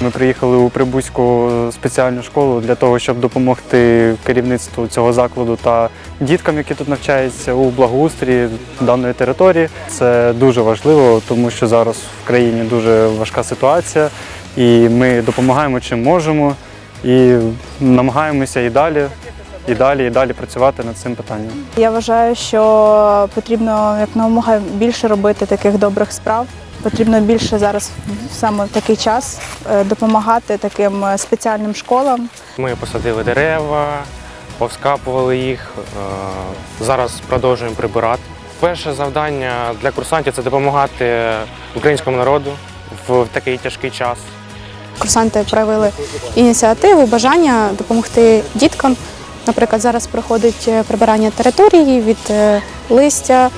Ми приїхали у Прибузьку спеціальну школу для того, щоб допомогти керівництву цього закладу та діткам, які тут навчаються у благоустрії даної території. Це дуже важливо, тому що зараз в країні дуже важка ситуація, і ми допомагаємо чим можемо і намагаємося і далі, і далі, і далі працювати над цим питанням. Я вважаю, що потрібно якомога більше робити таких добрих справ. Потрібно більше зараз саме в такий час е, допомагати таким е, спеціальним школам. Ми посадили дерева, повскапували їх. е, Зараз продовжуємо прибирати. Перше завдання для курсантів це допомагати українському народу в такий тяжкий час. Курсанти проявили ініціативу, бажання допомогти діткам. Наприклад, зараз проходить прибирання території від листя.